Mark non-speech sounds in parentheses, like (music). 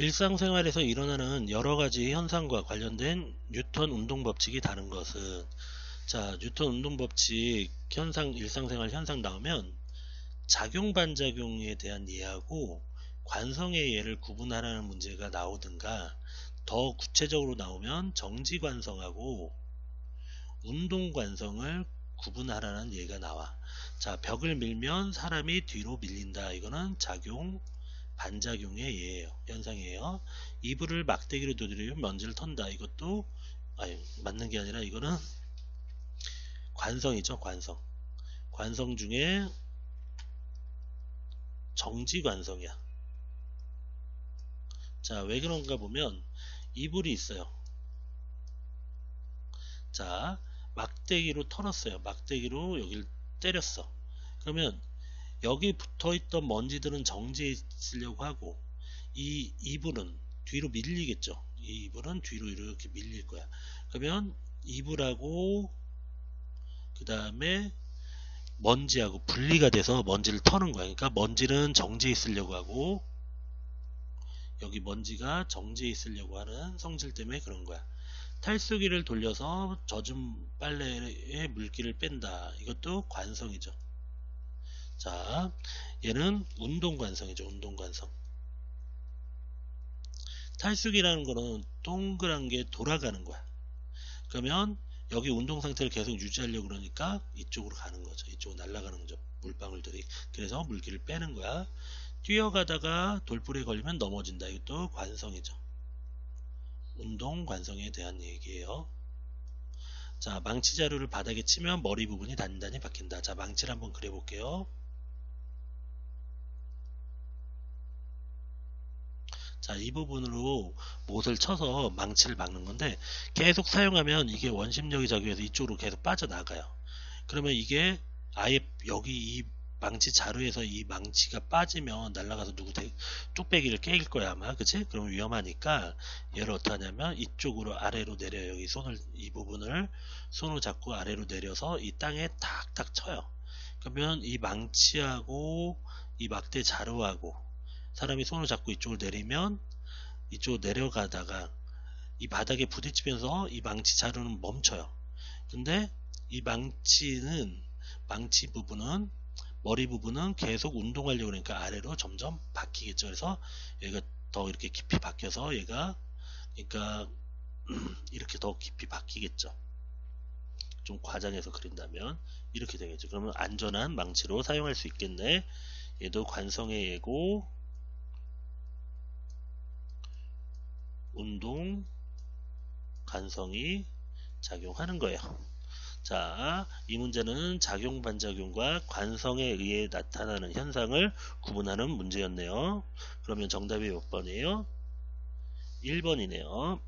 일상생활에서 일어나는 여러 가지 현상과 관련된 뉴턴 운동 법칙이 다른 것은 자 뉴턴 운동 법칙 현상 일상생활 현상 나오면 작용 반작용에 대한 예하고 관성의 예를 구분하라는 문제가 나오든가 더 구체적으로 나오면 정지 관성하고 운동 관성을 구분하라는 예가 나와. 자 벽을 밀면 사람이 뒤로 밀린다. 이거는 작용 반작용의 예예요. 현상이에요. 이불을 막대기로 두드리면 먼지를 턴다. 이것도 아니, 맞는 게 아니라 이거는 관성이죠. 관성. 관성 중에 정지 관성이야. 자, 왜 그런가 보면 이불이 있어요. 자, 막대기로 털었어요. 막대기로 여기를 때렸어. 그러면 여기 붙어있던 먼지들은 정지해 있으려고 하고 이 이불은 뒤로 밀리겠죠. 이 이불은 뒤로 이렇게 밀릴 거야. 그러면 이불하고 그 다음에 먼지하고 분리가 돼서 먼지를 터는 거야. 그러니까 먼지는 정지해 있으려고 하고 여기 먼지가 정지해 있으려고 하는 성질 때문에 그런 거야. 탈수기를 돌려서 젖은 빨래에 물기를 뺀다. 이것도 관성이죠. 자, 얘는 운동관성이죠. 운동관성. 탈수기라는 거는 동그란 게 돌아가는 거야. 그러면 여기 운동 상태를 계속 유지하려고 그러니까 이쪽으로 가는 거죠. 이쪽으로 날아가는 거죠. 물방울들이. 그래서 물기를 빼는 거야. 뛰어가다가 돌불에 걸리면 넘어진다. 이것도 관성이죠. 운동 관성에 대한 얘기예요. 자, 망치 자루를 바닥에 치면 머리 부분이 단단히 박힌다. 자, 망치를 한번 그려볼게요. 자, 이 부분으로 못을 쳐서 망치를 막는 건데 계속 사용하면 이게 원심력이 작용해서 이쪽으로 계속 빠져나가요. 그러면 이게 아예 여기 이 망치 자루에서 이 망치가 빠지면 날아가서 누구 대, 뚝배기를 깨길 거야 아마 그치? 그럼 위험하니까 얘를 어떻게 하냐면 이쪽으로 아래로 내려 여기 손을 이 부분을 손으로 잡고 아래로 내려서 이 땅에 탁탁 쳐요. 그러면 이 망치하고 이 막대 자루하고 사람이 손을 잡고 이쪽을 내리면 이쪽으로 내려가다가 이 바닥에 부딪히면서 이 망치 자루는 멈춰요. 근데 이 망치는 망치 부분은 머리 부분은 계속 운동하려고 그러니까 아래로 점점 바뀌겠죠. 그래서 얘가 더 이렇게 깊이 바뀌어서 얘가 그러니까 (clears throat) 이렇게 더 깊이 바뀌겠죠. 좀 과장해서 그린다면 이렇게 되겠죠. 그러면 안전한 망치로 사용할 수 있겠네. 얘도 관성의 예고 운동 간성이 작용하는 거예요. 자, 이 문제는 작용 반작용과 관성에 의해 나타나는 현상을 구분하는 문제였네요. 그러면 정답이 몇 번이에요? 1번이네요.